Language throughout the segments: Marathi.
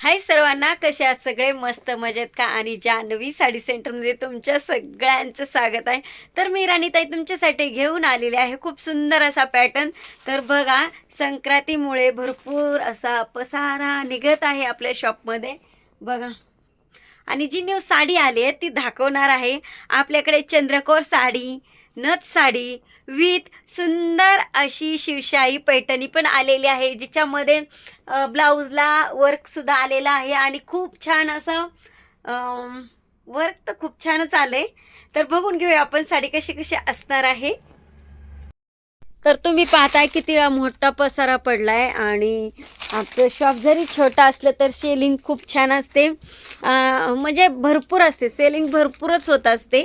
हाय सर्वांना कसे आहात सगळे? मस्त मजेत का? आणि जान्हवी साडी सेंटरमध्ये तुमच्या सगळ्यांचं स्वागत आहे तर मी राणीताई तुमच्यासाठी घेऊन आलेली आहे खूप सुंदर असा पॅटर्न. तर बघा संक्रांतीमुळे भरपूर असा पसारा निघत आहे आपल्या शॉपमध्ये. बघा. आणि जी न्यू साडी आली आहे ती दाखवणार आहे. आपल्याकडे चंद्रकोर साडी नथ साडी विथ सुंदर अशी शिवशाही पैठणी पण आलेली आहे जिच्यामध्ये ब्लाऊजला वर्कसुद्धा आलेला आहे आणि खूप छान असं वर्क तर खूप छानच आलं आहे तर बघून घेऊया आपण साडी कशी कशी असणार आहे. तर तुम्ही पाहताय किती मोठा पसारा पडला आहे आणि आमचं शॉप जरी छोटं असलं तर सेलिंग खूप छान असते. म्हणजे भरपूर असते. सेलिंग भरपूरच होत असते.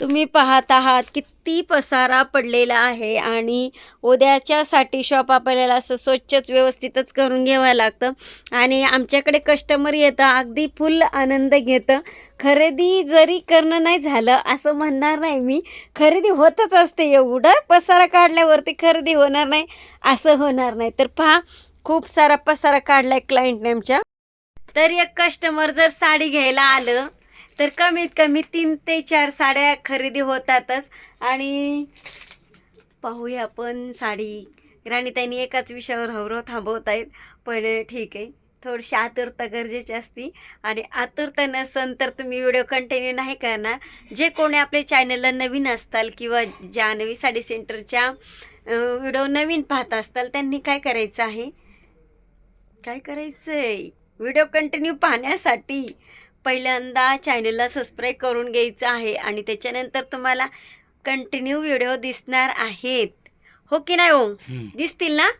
तुम्ही पाहत आहात किती पसारा पडलेला आहे आणि उद्याच्यासाठी शॉप आपल्याला असं स्वच्छच व्यवस्थितच करून घ्यावं लागतं. आणि आमच्याकडे कस्टमर येतं अगदी फुल आनंद घेतं. खरेदी जरी करणं नाही झालं असं म्हणणार नाही मी खरेदी होतच असते एवढं. पसारा काढल्यावरती खरेदी होणार नाही असं होणार नाही. तर पहा खूप सारा पसारा काढलाय क्लायंटने आमच्या तर एक कस्टमर जर साडी घ्यायला आलं तर कमीत कमी तीन ते चार साड्या खरेदी होतातच. आणि पाहूया आपण साडी. राणीताईंनी एकाच विषयावर हवरं थांबवत आहेत पण ठीक आहे. थोडीशी आतुरता गरजेची असती. आणि आतुरता नसन तर तुम्ही व्हिडिओ कंटिन्यू नाही करणार. जे कोणी आपल्या चॅनलला नवीन असताल किंवा जानवी साडी सेंटरच्या व्हिडिओ नवीन पाहत असताल त्यांनी काय करायचं आहे? काय करायचं आहे व्हिडिओ कंटिन्यू पाहण्यासाठी. पहिल्यांदा चॅनलला सबस्क्राईब करून घ्यायचं आहे आणि त्याच्यानंतर तुम्हाला कंटिन्यू व्हिडिओ दिसणार आहेत. हो की नाही हो दिसतील ना?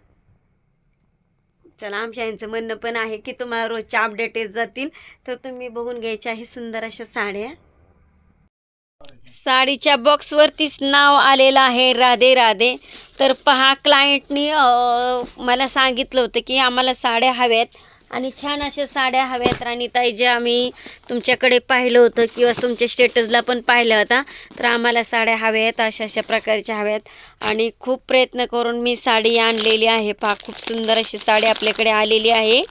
चला आमच्या यांचं म्हणणं पण आहे की तुम्हाला रोजच्या अपडेट येत जातील. तर तुम्ही बघून घ्यायच्या आहे सुंदर अशा साड्या. साडीच्या बॉक्सवरतीच नाव आलेलं आहे राधे राधे. तर पहा क्लायंटनी मला सांगितलं होतं की आम्हाला साड्या हव्यात. आणि छान अशा साड्या हव्यात राणीताई जे आम्ही तुमच्याकडे पाहिलं होतं किंवा तुमच्या स्टेटसला पण पाहिलं होता तर आम्हाला साड्या हव्यात अशा अशा प्रकारच्या हव्यात आणि खूप प्रयत्न करून मी साडी आणलेली आहे. पहा खूप सुंदर अशी साडी आपल्याकडे आलेली आहे.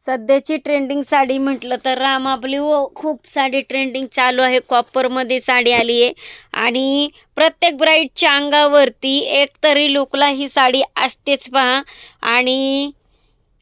सध्याची ट्रेंडिंग साडी म्हटलं तर रामा ब्ल्यू खूप साडी ट्रेंडिंग चालू आहे. कॉपरमध्ये साडी आली आहे. आणि प्रत्येक ब्राईडच्या अंगावरती एक तरी लुकला ही साडी असतेच पहा. आणि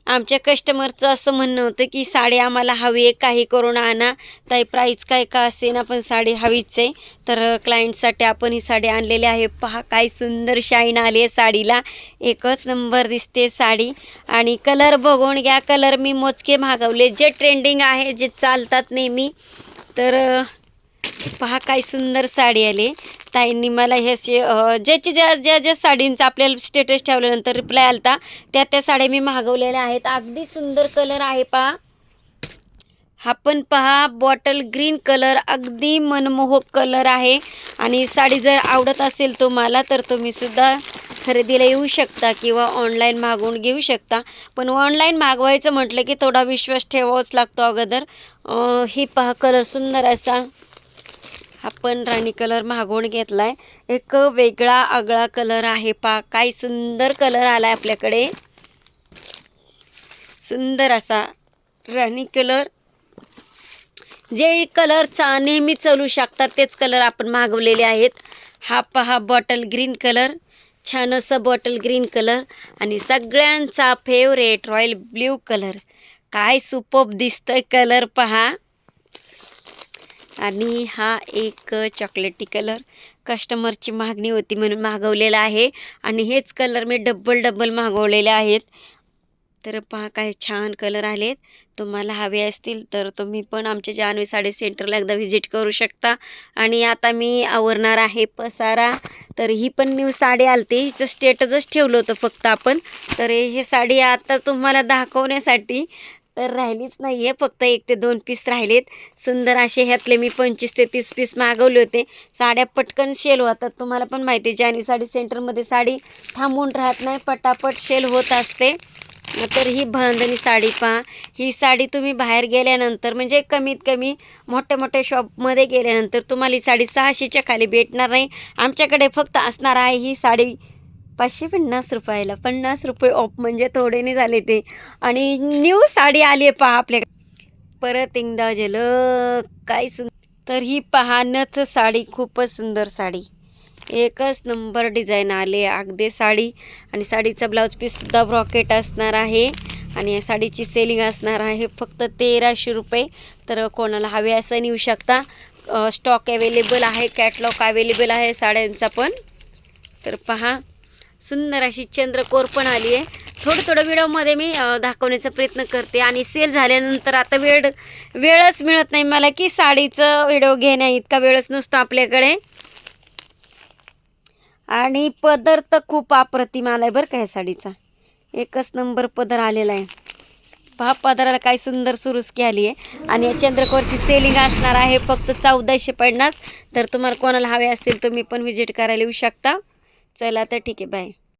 आमच्या कस्टमरचं असं म्हणणं होतं की साडी आम्हाला हवी आहे काही करून आणा. ताई प्राईस काय का असेना पण साडी हवीच आहे. तर क्लायंटसाठी आपण ही साडी आणलेली आहे. पहा काय सुंदर शाईन आली आहे साडीला. एकच नंबर दिसते साडी. आणि कलर बघून घ्या. कलर मी मोजके मागवले. जे ट्रेंडिंग आहे जे चालतात नेहमी. तर पहा काय सुंदर साडी आली ताईंनी मला हे असे ज्याची ज्या ज्या ज्या साडींचा आपल्याला स्टेटस ठेवल्यानंतर रिप्लाय आलता त्या त्या साड्या मी मागवलेल्या आहेत. अगदी सुंदर कलर आहे पहा हा पण पहा बॉटल ग्रीन कलर अगदी मनमोहक कलर आहे. आणि साडी जर आवडत असेल तुम्हाला तर तुम्ही सुद्धा खरेदीला येऊ शकता किंवा ऑनलाईन मागवून घेऊ शकता. पण ऑनलाईन मागवायचं म्हटलं की थोडा विश्वास ठेवावाच लागतो अगोदर. ही पहा कलर सुंदर असा. आपण राणी कलर मागवून घेतला आहे एक वेगळा आगळा कलर आहे पा. काय सुंदर कलर आला आहे आपल्याकडे. सुंदर असा राणी कलर. जे कलरचा नेहमी चालू शकतात तेच कलर आपण मागवलेले आहेत. हा पहा बॉटल ग्रीन कलर. छान असं बॉटल ग्रीन कलर. आणि सगळ्यांचा फेवरेट रॉयल ब्ल्यू कलर. काय सुपब दिसतोय कलर पहा. आणि हा एक चॉकलेटी कलर कस्टमरची मागणी होती म्हणून मागवलेला आहे. आणि हेच कलर मी डब्बल डब्बल मागवलेले आहेत. तर पहा काय छान कलर आलेत. तुम्हाला हवे असतील तर तुम्ही पण आमच्या जानवी साडी सेंटरला एकदा व्हिजिट करू शकता. आणि आता मी आवरणार आहे पसारा. तर ही पण न्यू साडी आलते. हिचं स्टेटसच ठेवलं होतं फक्त आपण. तर हे साडी आता तुम्हाला दाखवण्यासाठी तर राहिलीच नाही आहे फक्त एक ते दोन पीस राहिलेत. सुंदर असे ह्यातले मी पंचवीस ते तीस पीस मागवले होते. साड्या पटकन शेल होतात. तुम्हाला पण माहिती आहे जानवी साडी सेंटरमध्ये साडी थांबून राहत नाही पटापट शेल होत असते. तर ही बांधणी साडी पहा. ही साडी तुम्ही बाहेर गेल्यानंतर म्हणजे कमीत कमी मोठ्या मोठ्या शॉपमध्ये गेल्यानंतर तुम्हाला ही साडी सहाशेच्या खाली भेटणार नाही. आमच्याकडे फक्त असणार आहे ही साडी पाचशे पन्नास रुपयाला. पन्नास रुपये ऑफ म्हणजे थोडे नाही झाले ते. आणि न्यू साडी आली आहे पहा आपल्या. परत एकदा झालं काय सुंदर तर ही पहानच साडी खूपच सुंदर साडी. एकच नंबर डिझाईन आले अगदी साडी. आणि साडीचा ब्लाऊज पीससुद्धा ब्रॉकेट असणार आहे. आणि या साडीची सेलिंग असणार आहे फक्त तेराशे रुपये. तर कोणाला हवे असं नेऊ शकता. स्टॉक अवेलेबल आहे कॅटलॉग अवेलेबल आहे साड्यांचा पण. तर पहा. सुंदर अशी चंद्रकोर पण आली आहे. थोडं थोडं व्हिडिओमध्ये मी दाखवण्याचा प्रयत्न करते आणि सेल झाल्यानंतर आता वेळ वेळच मिळत नाही मला की साडीचं व्हिडिओ घेण्या इतका वेळच नसतो आपल्याकडे. आणि पदर तर खूप अप्रतिम आला आहे बरं का ह्या साडीचा. एकच नंबर पदर आलेला आहे. पहा पदराला काय सुंदर सुरुसकी आली आहे. आणि या चंद्रकोरची सेलिंग असणार आहे फक्त चौदाशे पन्नास. तर तुम्हाला कोणाला हवे असतील तुम्ही पण व्हिजिट करायला येऊ शकता. चला तर ठीक आहे बाय